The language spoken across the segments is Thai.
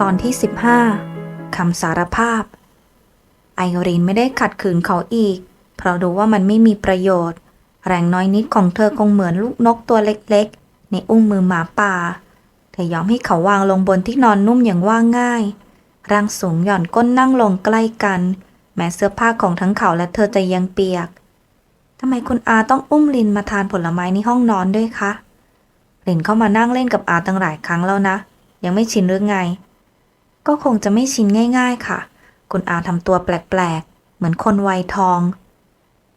ตอนที่ 15 คำสารภาพ ไอรีนไม่ได้ขัดขืนเขาอีก เพราะรู้ว่ามันไม่มีประโยชน์ แรงน้อยนิดของเธอคงเหมือนลูกนกตัวเล็กๆ ในอุ้งมือหมาป่า เธอยอมให้เขาวางลงบนที่นอนนุ่มอย่างว่าง่าย ร่างสูงหย่อนก้นนั่งลงใกล้กัน แม้เสื้อผ้าของทั้งเขาและเธอจะยังเปียก ทำไมคุณอาต้องอุ้มลินมาทานผลไม้ในห้องนอนด้วยคะ ลินเข้ามานั่งเล่นกับอาตั้งหลายครั้งแล้วนะ ยังไม่ชินหรือไง ก็คงจะไม่ชินง่าย ๆ ค่ะ คุณอาทำตัวแปลกๆ เหมือนคนวัยทอง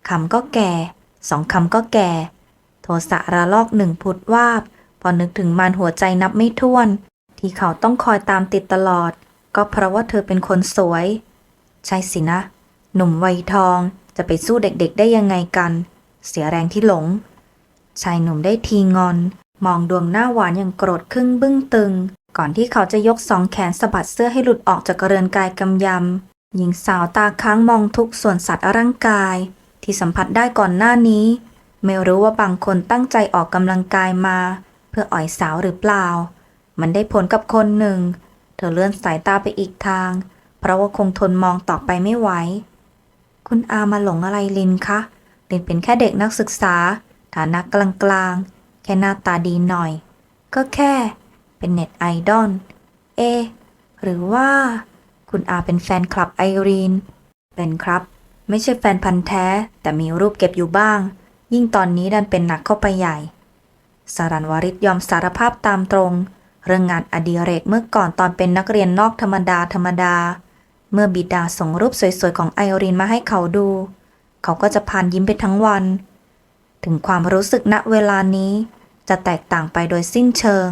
คำก็แก่ สองคำก็แก่ โทสะระลอกหนึ่งพุดวาบ พอนึกถึงมันหัวใจนับไม่ถ้วน ที่เขาต้องคอยตามติดตลอด ก็เพราะว่าเธอเป็นคนสวย ใช่สินะ หนุ่มวัยทองจะไปสู้เด็กๆ ได้ยังไงกัน เสียแรงที่หลง ชายหนุ่มได้ทีงอน มองดวงหน้าหวานอย่างโกรธครึ่งบึ้งตึง ก่อนที่เขาจะยกสองแขนสะบัดเสื้อให้หลุดออกจากเรือนกายกำยำ หญิงสาวตาค้างมองทุกส่วนสัตว์ร่างกาย ที่สัมผัสได้ก่อนหน้านี้ ไม่รู้ว่าบางคนตั้งใจออกกำลังกายมา เพื่ออ่อยสาวหรือเปล่า มันได้ผลกับคนหนึ่ง เธอเลื่อนสายตาไปอีกทาง เพราะว่าคงทนมองต่อไปไม่ไหว คุณอามาหลงอะไรลินคะลินเป็นแค่เด็กนักศึกษา ฐานะกลางๆ ค่หน้าตาดีหน่อย ก็แค่เป็นเน็ตไอดอล เอ หรือว่า คุณอาเป็นแฟนคลับไอรีน เป็นครับ ไม่ใช่แฟนพันธ์แท้ แต่มีรูปเก็บอยู่บ้าง ยิ่งตอนนี้ดันเป็นหนักเข้าไปใหญ่ สารันวริศยอมสารภาพตามตรง เรื่องงานอดิเรกเมื่อก่อนตอนเป็นนักเรียนนอกธรรมดาธรรมดา เมื่อบิดาส่งรูปสวยๆของไอรีนมาให้เขาดู เขาก็จะพานยิ้มไปทั้งวัน ถึงความรู้สึกณเวลานี้ จะแตกต่างไปโดยสิ้นเชิง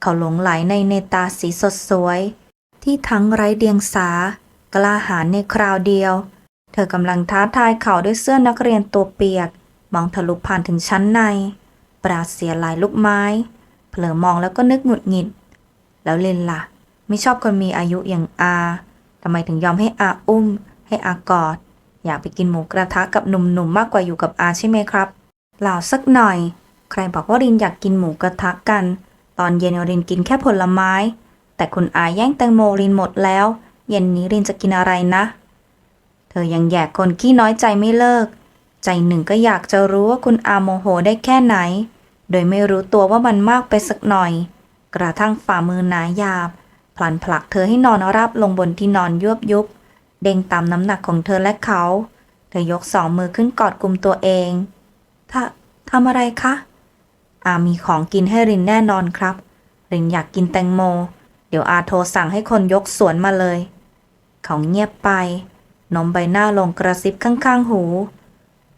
เขาหลงไหลในเนตาสีสดสวย ที่ทั้งไร้เดียงสา กล้าหาญในคราวเดียว เธอกำลังท้าทายเขาด้วยเสื้อนักเรียนตัวเปียก มองทะลุผ่านถึงชั้นใน ปราเสียหลายลูกไม้ เผลอมองแล้วก็นึกหงุดหงิด แล้วเลนล่ะ ไม่ชอบคนมีอายุอย่างอาทำไมถึงยอมให้อาอุ้ม ให้อากอด อยากไปกินหมูกระทะกับหนุ่มๆมากกว่าอยู่กับอาใช่ไหมครับเปล่าสักหน่อย ใครบอกว่ารินอยากกินหมูกระทะกัน ตอนเย็นรินกินแค่ผลไม้ แต่คุณอาแย่งแตงโมรินหมดแล้ว เย็นนี้รินจะกินอะไรนะ เธอยังแยกคนขี้น้อยใจไม่เลิก ใจหนึ่งก็อยากจะรู้ว่าคุณอาโมโหได้แค่ไหน โดยไม่รู้ตัวว่ามันมากไปสักหน่อย กระทั่งฝ่ามือหนาหยาบพลันผลักเธอให้นอนราบลงบนที่นอนยวบยุบ เด้งตามน้ำหนักของเธอและเขา เธอยกสองมือขึ้นกอดกลุ่มตัวเอง ถ้าทำอะไรคะ อามีของกินให้รินแน่นอนครับ รินอยากกินแตงโม เดี๋ยวอาโทรสั่งให้คนยกสวนมาเลย เขาเงียบไป นมใบหน้าลงกระซิบข้างๆหู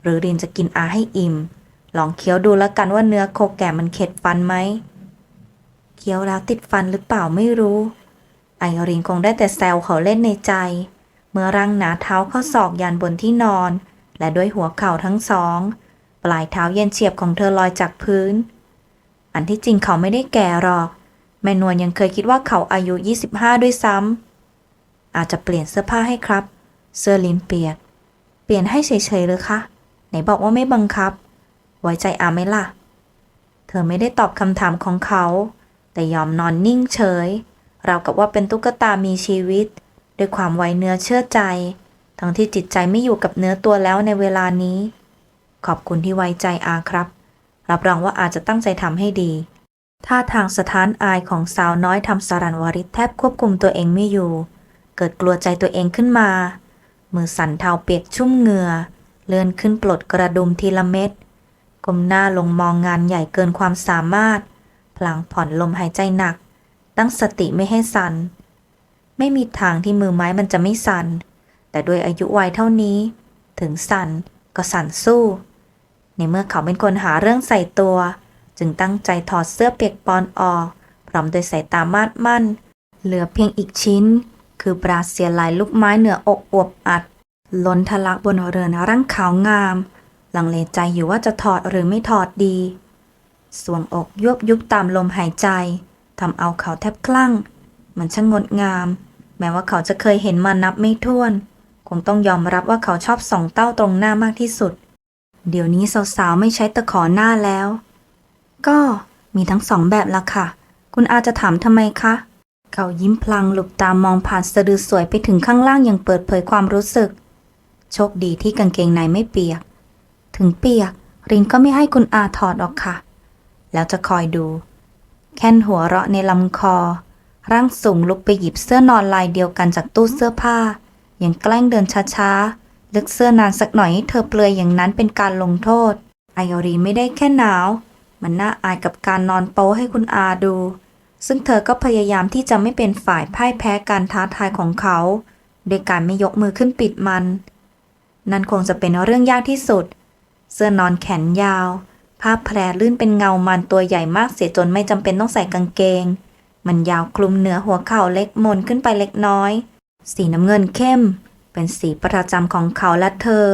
หรือรินจะกินอาให้อิ่ม ลองเคี้ยวดูแล้วกันว่าเนื้อโคแก่มันเข็ดฟันไหม เคี้ยวแล้วติดฟันหรือเปล่าไม่รู้ ไอรินคงได้แต่แซวเขาเล่นในใจ เมื่อร่างหนาเท้าเข้าศอกยันบนที่นอน และด้วยหัวเข่าทั้งสอง ปลายเท้าเย็นเฉียบของเธอลอยจากพื้น อันที่จริงเขาไม่ได้แก่หรอก แม่นวลยังเคยคิดว่าเขาอายุ 25 ด้วยซ้ำ อาจจะเปลี่ยนเสื้อผ้าให้ครับ เสื้อลินเปียก เปลี่ยนให้เฉยๆหรือคะ ไหนบอกว่าไม่บังคับ ไว้ใจอาไหมล่ะ เธอไม่ได้ตอบคำถามของเขา แต่ยอมนอนนิ่งเฉยเราวกับว่าเป็นตุ๊กตามีชีวิต ด้วยความไว้เนื้อเชื่อใจ ทั้งที่จิตใจไม่อยู่กับเนื้อตัวแล้วในเวลานี้ ขอบคุณที่ไว้ใจอาครับ รับรองว่าอาจจะตั้งใจทำให้ดีท่าทางสถานอายของสาวน้อยทำสารันวริศแทบควบคุมตัวเองไม่อยู่ เกิดกลัวใจตัวเองขึ้นมา มือสั่นเทาเปียกชุ่มเหงื่อ เลื่อนขึ้นปลดกระดุมทีละเม็ดก้มหน้าลงมองงานใหญ่เกินความสามารถ พลางผ่อนลมหายใจหนัก ตั้งสติไม่ให้สัน่น ไม่มีทางที่มือไม้มันจะไม่สัน่น แต่ด้วยอายุวัยเท่านี้ ถึงสั่นก็สั่นสู้ ในเมื่อเขาเป็นคนหาเรื่องใส่ตัว จึงตั้งใจถอดเสื้อเปียกปอนออก พร้อมโดวยสายตามาดมั่น เหลือเพียงอีกชิ้น คือบราเซียลายลูกไม้เหนืออกอวบอัด ล้นทะลักบนเรือนร่างขาวงาม ลังเลใจอยู่ว่าจะถอดหรือไม่ถอดดีสวงอกยวบยุบตามลมหายใจทำเอาเขาแทบคลั่ง มันช่างงดงาม แม้ว่าเขาจะเคยเห็นมานับไม่ถ้วน คงต้องยอมรับว่าเขาชอบสองเต้าตรงหน้ามากที่สุด เดี๋ยวนี้สาวๆไม่ใช้ตะขอหน้าแล้ว ก็มีทั้งสองแบบละค่ะ คุณอาจะถามทำไมคะ เขายิ้มพลางหลบตามองผ่านสะดือสวยไปถึงข้างล่างอย่างเปิดเผยความรู้สึก โชคดีที่กางเกงในไม่เปียก ถึงเปียก รินก็ไม่ให้คุณอาถอดออกค่ะ แล้วจะคอยดู แค่นหัวเราะในลำคอ ร่างสูงลุกไปหยิบเสื้อนอนลายเดียวกันจากตู้เสื้อผ้า อย่างแกล้งเดินช้าๆ ลึกเสื้อนานสักหน่อยให้เธอเปลือยอย่างนั้นเป็นการลงโทษ ไอออรีไม่ได้แค่หนาว มันน่าอายกับการนอนโป๊ให้คุณอาดู ซึ่งเธอก็พยายามที่จะไม่เป็นฝ่ายพ่ายแพ้การท้าทายของเขา โดยการไม่ยกมือขึ้นปิดมัน นั่นคงจะเป็นเรื่องยากที่สุด เสื้อนอนแขนยาว ผ้าแพรลื่นเป็นเงามันตัวใหญ่มากเสียจนไม่จำเป็นต้องใส่กางเกง มันยาวคลุมเหนือหัวเข่าเล็กมนขึ้นไปเล็กน้อย สีน้ำเงินเข้ม เป็นสีประจำของเขาและเธอ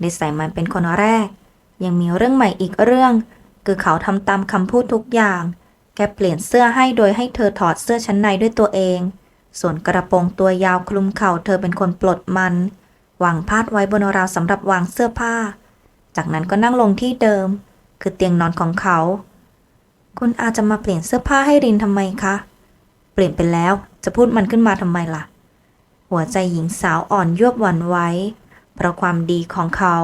ได้ใส่มันเป็นคนแรก ยังมีเรื่องใหม่อีกเรื่อง คือเขาทำตามคำพูดทุกอย่าง แกเปลี่ยนเสื้อให้โดยให้เธอถอดเสื้อชั้นในด้วยตัวเอง ส่วนกระโปรงตัวยาวคลุมเข่าเธอเป็นคนปลดมันวางพาดไว้บนราวสำหรับวางเสื้อผ้า จากนั้นก็นั่งลงที่เดิม คือเตียงนอนของเขา คุณอาจจะมาเปลี่ยนเสื้อผ้าให้รินทำไมคะ เปลี่ยนไปแล้วจะพูดมันขึ้นมาทำไมล่ะ หัวใจหญิงสาวอ่อนยวบหวั่นไหวเพราะความดีของเขา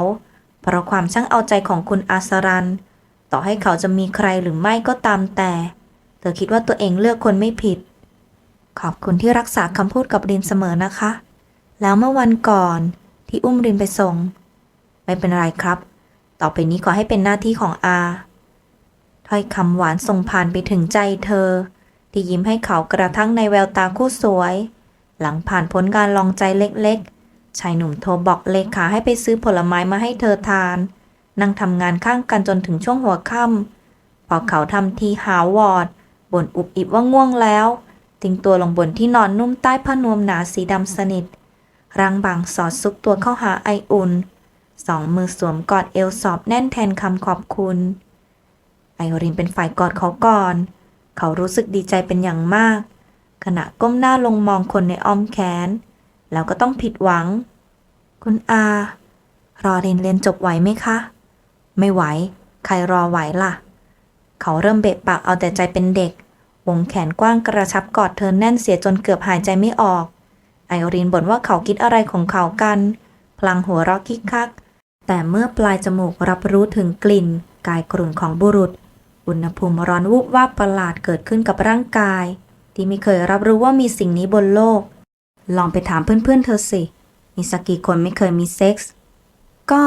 เพราะความช่างเอาใจของคุณอาสรัน ต่อให้เขาจะมีใครหรือไม่ก็ตามแต่ เธอคิดว่าตัวเองเลือกคนไม่ผิด ขอบคุณที่รักษาคำพูดกับรินเสมอนะคะ แล้วเมื่อวันก่อนที่อุ้มรินไปส่ง ไม่เป็นไรครับ ต่อไปนี้ขอให้เป็นหน้าที่ของอาถ้อยคำหวานส่งผ่านไปถึงใจเธอ ที่ยิ้มให้เขากระทั่งในแววตาคู่สวย หลังผ่านพ้นการลองใจเล็กๆ ชายหนุ่มโทรบอกเลขาให้ไปซื้อผลไม้มาให้เธอทาน นั่งทำงานข้างกันจนถึงช่วงหัวค่ำพอเขาทำทีหาวอดบ่นอุบอิบว่าง่วงแล้วทิ้งตัวลงบนที่นอนนุ่มใต้ผ้านวมหนาสีดำสนิทร่างบางสอดซุกตัวเข้าหาไออุ่น สองมือสวมกอดเอวสอบแน่นแทนคำขอบคุณ ไอรินเป็นฝ่ายกอดเขาก่อน เขารู้สึกดีใจเป็นอย่างมาก ขณะก้มหน้าลงมองคนในอ้อมแขน แล้วก็ต้องผิดหวัง คุณอา รอเรินเรียนจบไหวไหมคะ ไม่ไหว ใครรอไหวล่ะ เขาเริ่มเบะปากเอาแต่ใจเป็นเด็ก วงแขนกว้างกระชับกอดเธอแน่นเสียจนเกือบหายใจไม่ออก ไอรินบ่นว่าเขาคิดอะไรของเขากัน พลางหัวเราะคิกคัก แต่เมื่อปลายจมูกรับรู้ถึงกลิ่น กายกรุ่นของบุรุษ อุณหภูมิร้อนวูบวาบประหลาดเกิดขึ้นกับร่างกาย ที่ไม่เคยรับรู้ว่ามีสิ่งนี้บนโลก ลองไปถามเพื่อนๆเธอสิ มีสักกี่คนไม่เคยมีเซ็กส์ ก็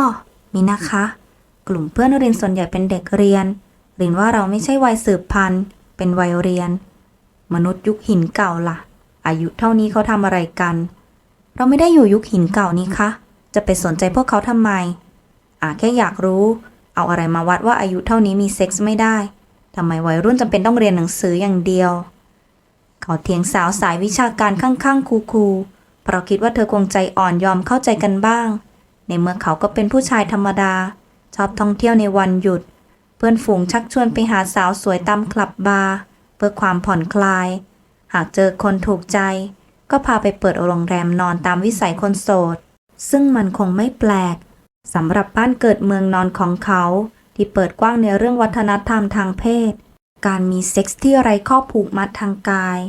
มีนะคะ กลุ่มเพื่อนรียนส่วนใหญ่เป็นเด็กเรียนรียนว่าเราไม่ใช่วัยสืบพันธุ์ เป็นวัยเรียน มนุษย์ยุคหินเก่าล่ะ อายุเท่านี้เขาทำอะไรกัน เราไม่ได้อยู่ยุคหินเก่านี่คะ จะไปสนใจพวกเขาทำไมอาแค่อยากรู้ เอาอะไรมาวัดว่าอายุเท่านี้มีเซ็กส์ไม่ได้ทำไมวัยรุ่นจำเป็นต้องเรียนหนังสืออย่างเดียว เขาเถียงสาวสายวิชาการข้างๆคูๆเพราะคิดว่าเธอคงใจอ่อนยอมเข้าใจกันบ้าง ในเมื่อเขาก็เป็นผู้ชายธรรมดา ชอบท่องเที่ยวในวันหยุด เพื่อนฝูงชักชวนไปหาสาวสวยตามคลับบาร์เพื่อความผ่อนคลาย หากเจอคนถูกใจ ก็พาไปเปิดโรงแรมนอนตามวิสัยคนโสด ซึ่งมันคงไม่แปลกสำหรับบ้านเกิดเมืองนอนของเขา ที่เปิดกว้างในเรื่องวัฒนธรรมทางเพศ การมีเซ็กส์ที่ไร้ข้อผูกมัดทางกาย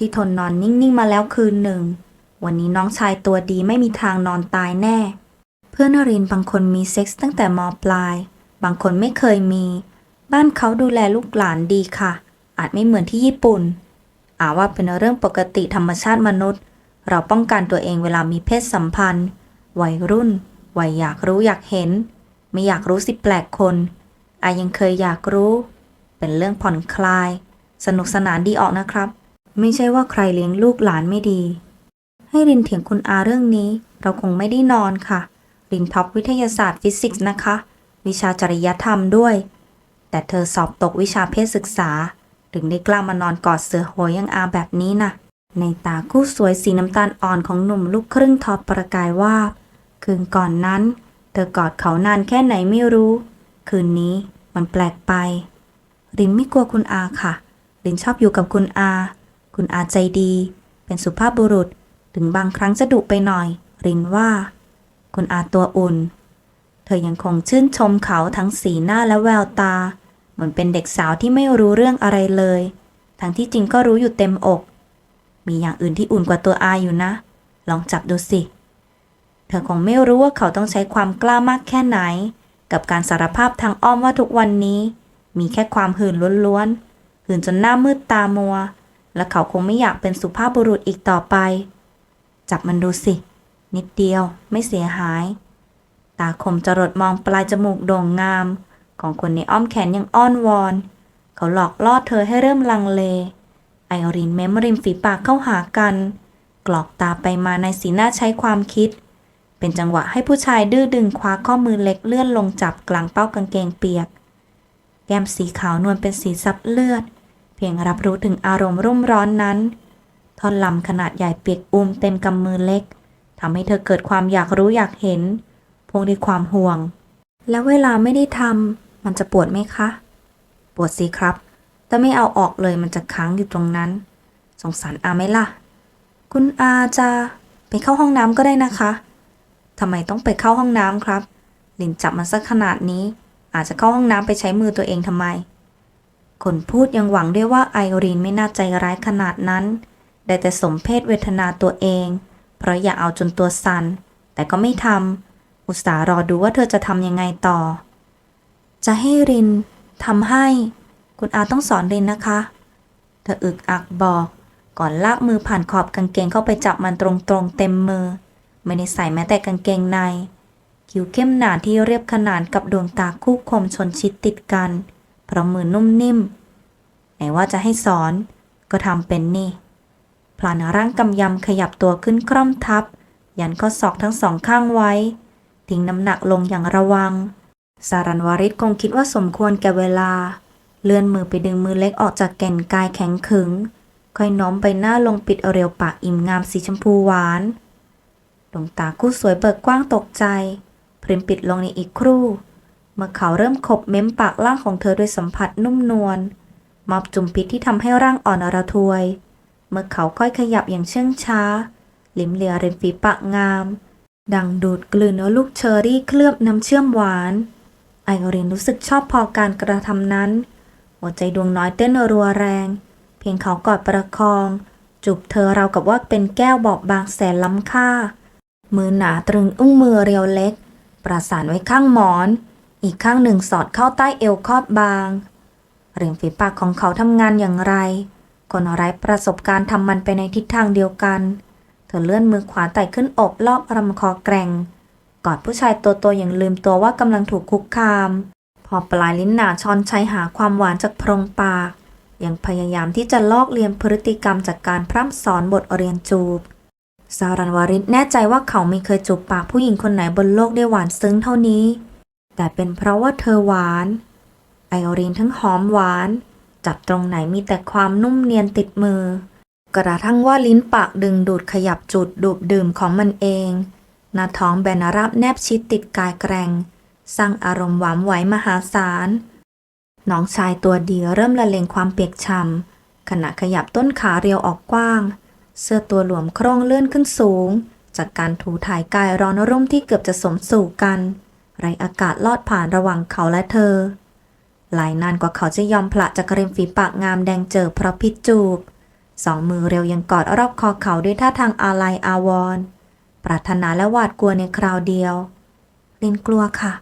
ที่ทนนอนนิ่ง ๆ มาแล้วคืนหนึ่ง วันนี้น้องชายตัวดีไม่มีทางนอนตายแน่ เพื่อนรินบางคนมีเซ็กส์ตั้งแต่มปลาย บางคนไม่เคยมี บ้านเขาดูแลลูกหลานดีค่ะ อาจไม่เหมือนที่ญี่ปุ่น อาว่าเป็นเรื่องปกติธรรมชาติมนุษย์ เราป้องกันตัวเองเวลามีเพศสัมพันธ์ วัยรุ่น วัยอยากรู้อยากเห็น ไม่อยากรู้สิแปลกคนอายังเคยอยากรู้ เป็นเรื่องผ่อนคลาย สนุกสนานดีออกนะครับ ไม่ใช่ว่าใครเลี้ยงลูกหลานไม่ดี ให้รินเถียงคุณอาเรื่องนี้ เราคงไม่ได้นอนค่ะ รินท็อปวิทยาศาสตร์ฟิสิกส์นะคะ วิชาจริยธรรมด้วย แต่เธอสอบตกวิชาเพศศึกษา ถึงได้กล้ามานอนกอดเสือโหยอยังอาแบบนี้น่ะ ในตาคู่สวยสีน้ำตาลอ่อนของหนุ่มลูกครึ่งทอปประกายว่าบคืนก่อนนั้น เธอกอดเขานานแค่ไหนไม่รู้ คืนนี้มันแปลกไป รินไม่กลัวคุณอาค่ะ รินชอบอยู่กับคุณอา คุณอาใจดี เป็นสุภาพบุรุษถึงบางครั้งจะดุไปหน่อย รินว่า คุณอาตัวอุ่น เธอยังคงชื่นชมเขาทั้งสีหน้าและแววตา เหมือนเป็นเด็กสาวที่ไม่รู้เรื่องอะไรเลย ทั้งที่จริงก็รู้อยู่เต็มอก มีอย่างอื่นที่อุ่นกว่าตัวอาอยู่นะ ลองจับดูสิ เธอคงไม่รู้ว่าเขาต้องใช้ความกล้ามากแค่ไหน กับการสารภาพทางอ้อมว่าทุกวันนี้ มีแค่ความหื่นล้วนๆหื่นจนหน้ามืดตามัว และเขาคงไม่อยากเป็นสุภาพบุรุษอีกต่อไป จับมันดูสิ นิดเดียวไม่เสียหาย ตาคมจรดมองปลายจมูกโด่งงาม ของคนในอ้อมแขนยังอ้อนวอน เขาหลอกล่อเธอให้เริ่มลังเลไอรินเม้มริมฝีปากเข้าหากัน กรอกตาไปมาในสีหน้าใช้ความคิด เป็นจังหวะให้ผู้ชายดื้อดึงคว้าข้อมือเล็กเลื่อนลงจับกลางเป้ากางเกงเปียก แก้มสีขาวนวลเป็นสีซับเลือด พียงรับรู้ถึงอารมณ์รุ่มร้อนนั้น ท่อนลำขนาดใหญ่เปียกอุ้มเต็มกำมือเล็กทำให้เธอเกิดความอยากรู้อยากเห็นพวงด้วยความห่วง แล้วเวลาไม่ได้ทำมันจะปวดไหมคะ ปวดสิครับ แต่ไม่เอาออกเลยมันจะค้างอยู่ตรงนั้น สงสารอาไหมล่ะ คุณอาจะไปเข้าห้องน้ำก็ได้นะคะทำไมต้องไปเข้าห้องน้ำครับ ลินจับมันสักขนาดนี้ อาจจะเข้าห้องน้ำไปใช้มือตัวเองทำไม คนพูดยังหวังด้วยว่าไอรีนไม่น่าใจร้ายขนาดนั้น ได้แต่สมเพศเวทนาตัวเอง เพราะอยากเอาจนตัวสัน่น แต่ก็ไม่ทำ อุตส่าห์รอดูว่าเธอจะทำยังไงต่อ จะให้รินทำให้ คุณอาต้องสอนรินนะคะ เธออึกอักบอก ก่อนลากมือผ่านขอบกางเกงเข้าไปจับมันตรงๆเต็มมือ ไม่ได้ใส่แม้แต่กางเกงใน คิ้วเข้มหนาที่เรียบขนานกับดวงตาคู่คมชนชิดติดกันเพราะมือนุ่มนิ่ม ไหนว่าจะให้สอนก็ทำเป็นนี่ พลานร่างกำยำขยับตัวขึ้นคร่อมทับ ยันข้อศอกทั้งสองข้างไว้ ทิ้งน้ำหนักลงอย่างระวัง สารันวาริศคงคิดว่าสมควรแก่เวลา เลื่อนมือไปดึงมือเล็กออกจากแก่นกายแข็งขึง ค่อยน้อมไปหน้าลงปิดเอเรียวปากอิ่มงามสีชมพูหวานดวงตาคู่สวยเบิกกว้างตกใจ พริมปิดลงในอีกครู่ มื่อเขาเริ่มขบเม้มปากล่างของเธอด้วยสัมผัสนุ่มนวลมอบจุ่มพิษที่ทำให้ร่างอ่อนอระทวย เมื่อเขาค่อยขยับอย่างเชื่องช้า ลิ้มเลียริมฝีปากงาม ดังดูดกลืนเนื้อลูกเชอรี่เคลือบน้ำเชื่อมหวาน ไอรินรู้สึกชอบพอการกระทำนั้น หัวใจดวงน้อยเต้นรัวแรง เพียงเขากอดประคอง จูบเธอเราวกับว่าเป็นแก้วบอบบางแสนล้ำค่า มือหนาตรึงอุ้งมือเรียวเล็ก ประสานไว้ข้างหมอน อีกข้างหนึ่งสอดเข้าใต้เอวคอดบางริมฝีปากของเขาทำงานอย่างไร คนไร้ประสบการณ์ทำมันไปในทิศทางเดียวกัน เธอเลื่อนมือขวาไต่ขึ้นอกรอบลำคอแกร่งกอดผู้ชายตัวโตอย่างลืมตัวว่ากำลังถูกคุกคาม พอปลายลิ้นหนาช้อนใช้หาความหวานจากโพรงปากยังพยายามที่จะลอกเลียนพฤติกรรมจากการพร่ำสอนบทเรียนจูบ สารันวาริศแน่ใจว่าเขาไม่เคยจูบปากผู้หญิงคนไหนบนโลกได้หวานซึ้งเท่านี้ แต่เป็นเพราะว่าเธอหวาน ไอโอรีนทั้งหอมหวาน จับตรงไหนมีแต่ความนุ่มเนียนติดมือ กระทั่งว่าลิ้นปากดึงดูดขยับจุดดูดดื่มของมันเอง หน้าท้องแบนราบแนบชิดติดกายแกร่งสร้างอารมณ์หวานไหวมหาศาลน้องชายตัวดีเริ่มละเลงความเปียกช่ำขณะขยับต้นขาเรียวออกกว้าง เสื้อตัวหลวมโคร่งเลื่อนขึ้นสูง จากการถูถ่ายกายร้อนรุ่มที่เกือบจะสมสู่กัน ไรอากาศลอดผ่านระหว่างเขาและเธอ หลายนานกว่าเขาจะยอมพละจากริมฝีปากงามแดงเจอเพราะพิษจูบ สองมือเร็วยังกอดรอบคอเขาด้วยท่าทางอาลัยอาวรณ์ปรารถนาและหวาดกลัวในคราวเดียวลินกลัวค่ะ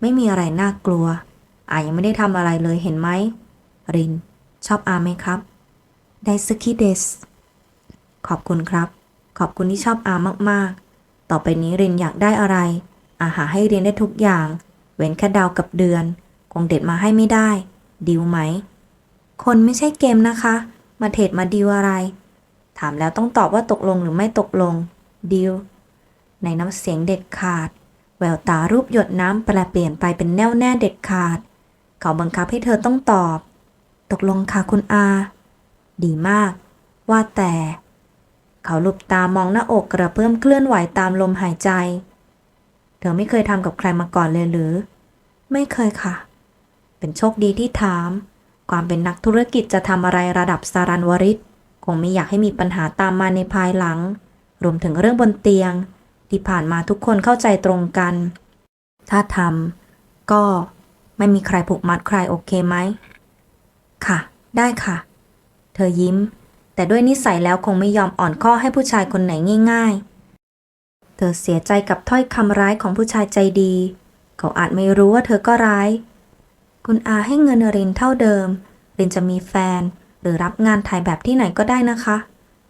ไม่มีอะไรน่ากลัวอายังไม่ได้ทำอะไรเลยเห็นไหม ริน ชอบอาไหมครับไดซึคิเดสขอบคุณครับ ขอบคุณที่ชอบอามากๆ ต่อไปนี้รินอยากได้อะไร อาหาให้เรียนได้ทุกอย่าง เว้นแค่ดาวกับเดือน คงเด็ดมาให้ไม่ได้ ดิวไหม คนไม่ใช่เกมนะคะ มาเทรดมาดิวอะไร ถามแล้วต้องตอบว่าตกลงหรือไม่ตกลง ดิว ในน้ำเสียงเด็ดขาด แววตารูปหยดน้ำแปลเปลี่ยนไปเป็นแน่วแน่เด็ดขาด เขาบังคับให้เธอต้องตอบ ตกลงค่ะคุณอา ดีมาก ว่าแต่ เขาหลุบตามองหน้าอกกระเพื่อมเคลื่อนไหวตามลมหายใจ เธอไม่เคยทำกับใครมาก่อนเลยหรือ ไม่เคยค่ะ เป็นโชคดีที่ถาม ความเป็นนักธุรกิจจะทำอะไรระดับสารันวริศคงไม่อยากให้มีปัญหาตามมาในภายหลัง รวมถึงเรื่องบนเตียง ที่ผ่านมาทุกคนเข้าใจตรงกัน ถ้าทำก็ไม่มีใครผูกมัดใครโอเคไหม ค่ะ ได้ค่ะ เธอยิ้ม แต่ด้วยนิสัยแล้วคงไม่ยอมอ่อนข้อให้ผู้ชายคนไหนง่าย ๆ เธอเสียใจกับถ้อยคำร้ายของผู้ชายใจดี เขาอาจไม่รู้ว่าเธอก็ร้าย คุณอาให้เงินรินเท่าเดิม รินจะมีแฟน หรือรับงานถ่ายแบบที่ไหนก็ได้นะคะ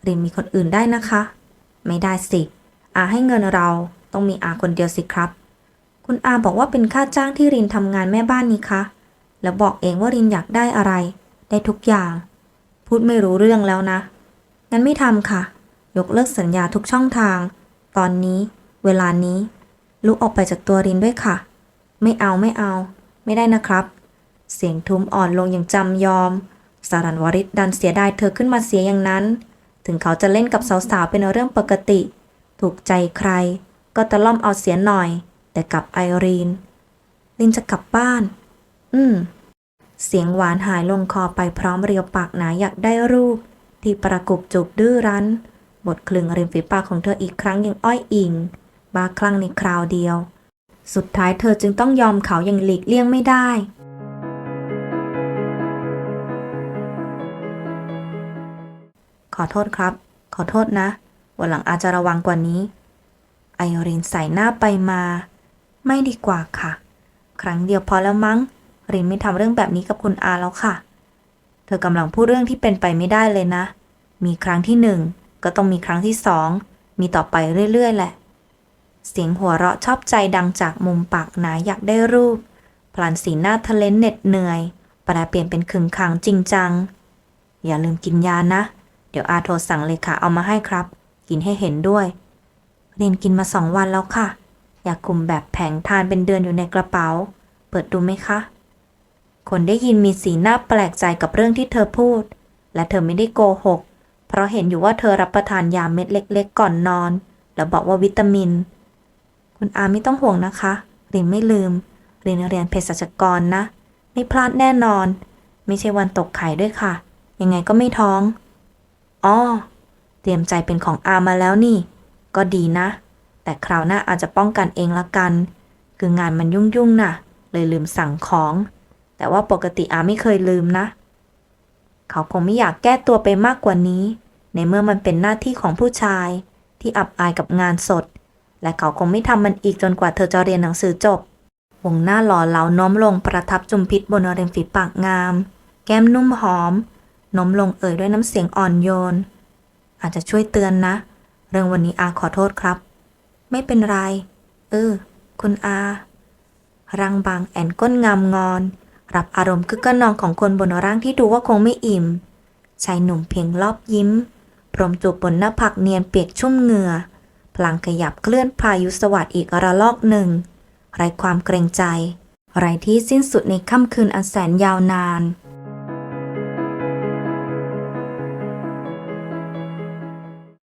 รินมีคนอื่นได้นะคะ ไม่ได้สิ อาให้เงินเราต้องมีอาคนเดียวสิครับ คุณอาบอกว่าเป็นค่าจ้างที่รินทำงานแม่บ้านนี่คะ แล้วบอกเองว่ารินอยากได้อะไร ได้ทุกอย่าง พูดไม่รู้เรื่องแล้วนะ งั้นไม่ทำค่ะ ยกเลิกสัญญาทุกช่องทาง ตอนนี้ เวลานี้ ลุกออกไปจากตัวรินด้วยค่ะ ไม่เอาไม่เอา ไม่ได้นะครับ เสียงทุ้มอ่อนลงอย่างจำยอม สารันวริศดันเสียดายเธอขึ้นมาเสียอย่างนั้น ถึงเขาจะเล่นกับสาวๆเป็นเรื่องปกติ ถูกใจใคร ก็ตะล่อมเอาเสียหน่อย แต่กับไอรีน ลินจะกลับบ้าน อืม เสียงหวานหายลงคอไปพร้อมเรียวปากหนาอยากได้รูป ที่ประกบจูบดื้อรั้น บทคลึงริมฝีปากของเธออีกครั้งอย่างอ้อยอิง บาคลั่งในคราวเดียว สุดท้ายเธอจึงต้องยอมเขาอย่างหลีกเลี่ยงไม่ได้ ขอโทษครับ ขอโทษนะ วันหลังอาจจะระวังกว่านี้ ไอรินใส่หน้าไปมา ไม่ดีกว่าค่ะ ครั้งเดียวพอแล้วมั้ง รินไม่ทำเรื่องแบบนี้กับคุณอาแล้วค่ะ เธอกำลังพูดเรื่องที่เป็นไปไม่ได้เลยนะ มีครั้งที่หนึ่ง ก็ต้องมีครั้งที่สอง มีต่อไปเรื่อย ๆ แหละ เสียงหัวเราะชอบใจดังจากมุมปากหนาอยากได้รูป พลันสีหน้าทะเลนเหน็ดเหนื่อยแปลเปลี่ยนเป็นขึงขังจริงจัง อย่าลืมกินยานะ เดี๋ยวอาโทรสั่งเลขาเอามาให้ครับ กินให้เห็นด้วย เรียนกินมาสองวันแล้วค่ะ อยากคุมแบบแผงทานเป็นเดือนอยู่ในกระเป๋า เปิดดูไหมคะ คนได้ยินมีสีหน้าแปลกใจกับเรื่องที่เธอพูด และเธอไม่ได้โกหก เพราะเห็นอยู่ว่าเธอรับประทานยาเม็ดเล็ก ๆ ก่อนนอน แล้วบอกว่าวิตามิน คุณอาไม่ต้องห่วงนะคะเรียนไม่ลืมเรียนเรียนเภสัชกรนะ ไม่พลาดแน่นอน ไม่ใช่วันตกไข่ด้วยค่ะ ยังไงก็ไม่ท้องอ้อเตรียมใจเป็นของอามาแล้วนี่ ก็ดีนะ แต่คราวหน้าอาจจะป้องกันเองละกัน คืองานมันยุ่งๆน่ะ เลยลืมสั่งของ แต่ว่าปกติอาไม่เคยลืมนะ เขาคงไม่อยากแก้ตัวไปมากกว่านี้ ในเมื่อมันเป็นหน้าที่ของผู้ชาย ที่อับอายกับงานสด และเขาคงไม่ทำมันอีกจนกว่าเธอจะเรียนหนังสือจบ วงหน้าหล่อเหลาน้อมลงประทับจุมพิษบนริมฝีปากงาม แก้มนุ่มหอมน้มลงเอ่ยด้วยน้ำเสียงอ่อนโยน อาจจะช่วยเตือนนะ เรื่องวันนี้อาขอโทษครับ ไม่เป็นไร เออ คุณอา รังบางแอนก้นงามงอน รับอารมณ์คึกกระนองของคนบนร่างที่ดูว่าคงไม่อิ่ม ชายหนุ่มเพียงรอบยิ้ม พรมจูบบนหน้าผักเนียนเปียกชุ่มเหงื่อ พลางขยับเคลื่อนพายุสวัสดอีกระลอกหนึ่ง ไรความเกรงใจ ไรที่สิ้นสุดในค่ำคืนอันแสนยาวนาน